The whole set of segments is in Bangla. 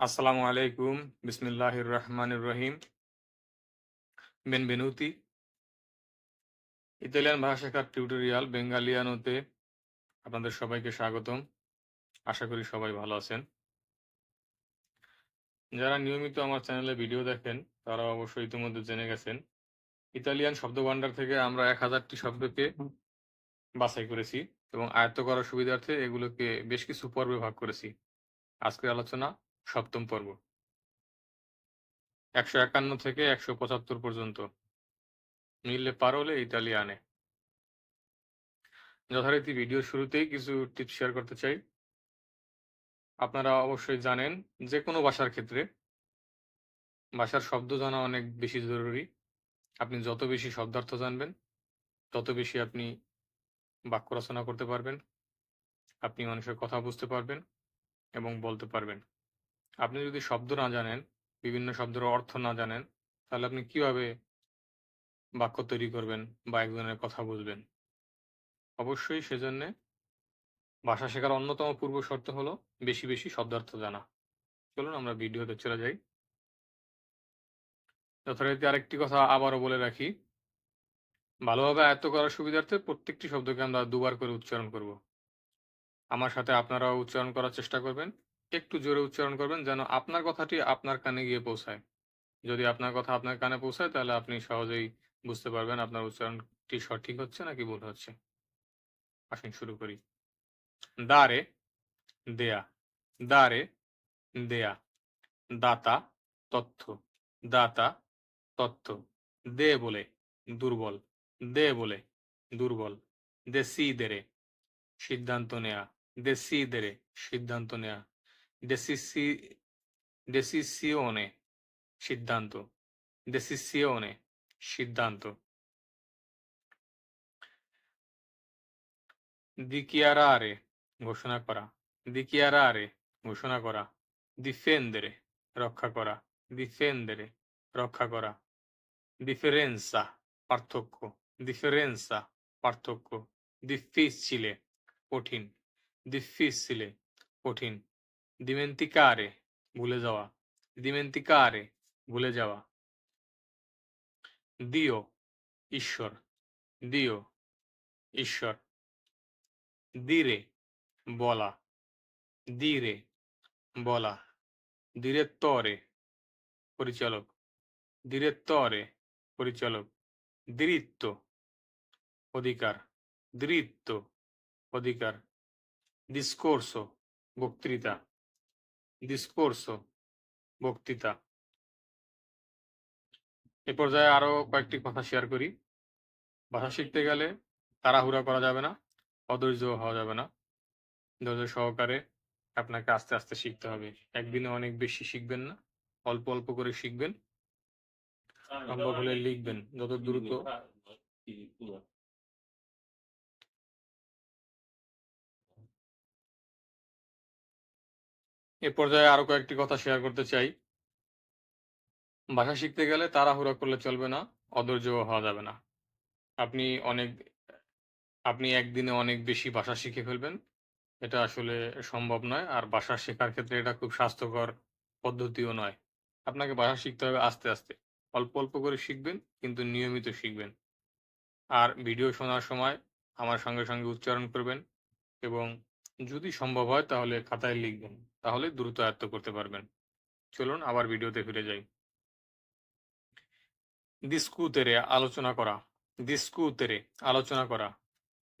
Assalamu আলাইকুম। বিসমিল্লাহির রহমানির রহিম। বেনভেনুতি ইতালিয়ান ভাষা শেখার টিউটোরিয়াল বেঙ্গালিয়ানোতে আপনাদের সবাইকে স্বাগতম। আশা করি সবাই ভালো আছেন। যারা নিয়মিত আমার চ্যানেলে ভিডিও দেখেন তারা অবশ্যই ইতিমধ্যে জেনে গেছেন ইতালিয়ান শব্দভাণ্ডার থেকে আমরা এক হাজারটি শব্দকে বাছাই করেছি এবং আয়ত্ত করার সুবিধার্থে এগুলোকে বেশ কিছু পর্বে ভাগ করেছি। আজকের আলোচনা সপ্তম পর্ব। একশো একান্ন থেকে একশো পঁচাত্তর পর্যন্ত। মিললে পারলে ইতালি আনে। যথারীতি ভিডিও শুরুতেই কিছু টিপস শেয়ার করতে চাই। আপনারা অবশ্যই জানেন যে কোনো ভাষার ক্ষেত্রে ভাষার শব্দ জানা অনেক বেশি জরুরি। আপনি যত বেশি শব্দার্থ জানবেন, তত বেশি আপনি বাক্য রচনা করতে পারবেন। আপনি মানুষের কথা বুঝতে পারবেন এবং বলতে পারবেন। আপনি যদি শব্দ না জানেন, বিভিন্ন শব্দের অর্থ না জানেন, তাহলে আপনি কীভাবে বাক্য তৈরি করবেন বা একজনের কথা বুঝবেন? অবশ্যই সেজন্যে ভাষা শেখার অন্যতম পূর্ব শর্ত হলো বেশি বেশি শব্দার্থ জানা। চলুন আমরা ভিডিওতে চলে যাই। যথারীতি আরেকটি কথা আবারও বলে রাখি। ভালোভাবে আয়ত্ত করার সুবিধার্থে প্রত্যেকটি শব্দকে আমরা দুবার করে উচ্চারণ করব। আমার সাথে আপনারাও উচ্চারণ করার চেষ্টা করবেন। একটু জোরে উচ্চারণ করবেন যেন আপনার কথাটি আপনার কানে গিয়ে পৌঁছায়। যদি আপনার কথা আপনার কানে পৌঁছায়, তাহলে আপনি সহজেই বুঝতে পারবেন আপনার উচ্চারণটি সঠিক হচ্ছে নাকি ভুল হচ্ছে। আসুন শুরু করি। দারে, দেয়া। দারে, দেয়া। দাতা, তথ্য। দাতা, তথ্য। দে বলে, দুর্বল। দে বলে, দুর্বল। দেসিদেরে সিদ্ধান্ত নেয়া। দেসিদেরে সিদ্ধান্ত নেয়া। ডেসিসিওনে সিদ্ধান্ত ডেসিসিওনে সিদ্ধান্ত দিকিয়ারারে ঘোষণা করা দিকিয়ারারে ঘোষণা করা ডিফেন্দেরে রক্ষা করা ডিফেন্দেরে রক্ষা করা ডিফারেন্সা পার্থক্য ডিফারেন্সা পার্থক্য ডিফিসিলে কঠিন ডিফিসিলে কঠিন দিমেন্তিকারে ভুলে যাওয়া দিমেন্তিকারে ভুলে যাওয়া দিও ঈশ্বর দিও ঈশ্বর দিরে বলা দিরে বলা ডিরেত্তরে পরিচালক ডিরেত্তরে পরিচালক দৃত্ব অধিকার দৃত্ব অধিকার ডিসকোর্সো বক্তৃতা ডিসকোর্সো বক্তৃতা। এ পর্যায়ে আরও কয়েকটি কথা শেয়ার করি। ভাষা শিখতে গেলে তাড়াহুড়া করা যাবে না অধৈর্য হওয়া যাবে না। ধৈর্য সহকারে আপনাকে আস্তে আস্তে শিখতে হবে। একদিনে অনেক বেশি শিখবেন না অল্প অল্প করে শিখবেন। সম্ভব হলে লিখবেন যত দ্রুত। এ পর্যায়ে আরও কয়েকটি কথা শেয়ার করতে চাই। ভাষা শিখতে গেলে তাড়াহুড়া করলে চলবে না অধৈর্য হওয়া যাবে না। আপনি অনেক, আপনি একদিনে অনেক বেশি ভাষা শিখে ফেলবেন। এটা আসলে সম্ভব নয়, আর ভাষা শেখার ক্ষেত্রে এটা খুব স্বাস্থ্যকর পদ্ধতিও নয়। আপনাকে ভাষা শিখতে হবে আস্তে আস্তে। অল্প অল্প করে শিখবেন, কিন্তু নিয়মিত শিখবেন। আর ভিডিও শোনার সময় আমার সঙ্গে সঙ্গে উচ্চারণ করবেন এবং যদি সম্ভব হয় তাহলে খাতায় লিখবেন। তাহলে দ্রুত আয়ত্ত করতে পারবেন। চলুন আবার ভিডিওতে ফিরে যাই। ডিসকুতেরে আলোচনা করা। ডিসকুতেরে আলোচনা করা।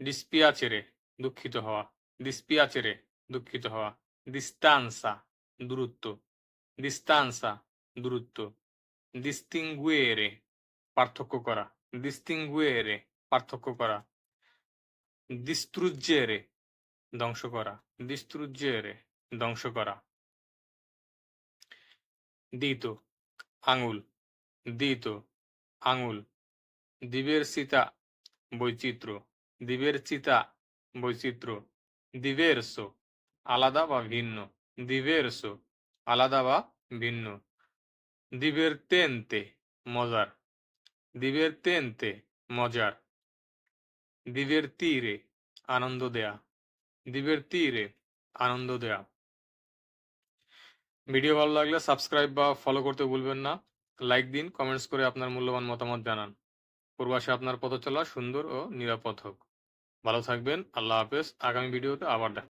ডিসপিয়াচেরে দুঃখিত হওয়া। ডিসপিয়াচেরে দুঃখিত হওয়া। ডিস্তান্সা দূরত্ব। ডিস্তান্সা দূরত্ব। ডিস্টিংগুয়েরে পার্থক্য করা। ডিস্টিংগুয়েরে পার্থক্য করা। ডিস্ত্রুজ্জেরে ধ্বংস করা। ডিস্ত্রুজ্জেরে ধ্বংস করা। দিত আঙুল। দিত আঙুল। দিবেরসিতা বৈচিত্র্য। দিবের চিতা, বৈচিত্র্য। দিবেরসো আলাদা বা ভিন্ন। দিবেরসো আলাদা বা ভিন্ন। দিবেরতেন্তে মজার। দিবেরতেন্তে মজার। দিবের তীরে, আনন্দ দেয়া। তীরে আনন্দ দেয়া। ভিডিও ভালো লাগলে সাবস্ক্রাইব বা ফলো করতে ভুলবেন না। লাইক দিন কমেন্টস করে আপনার মূল্যবান মতামত জানান। প্রবাসে আপনার পথ চলা সুন্দর ও নিরাপদ হোক। ভালো থাকবেন, আল্লাহ হাফেজ। আগামী ভিডিওতে আবার দেখা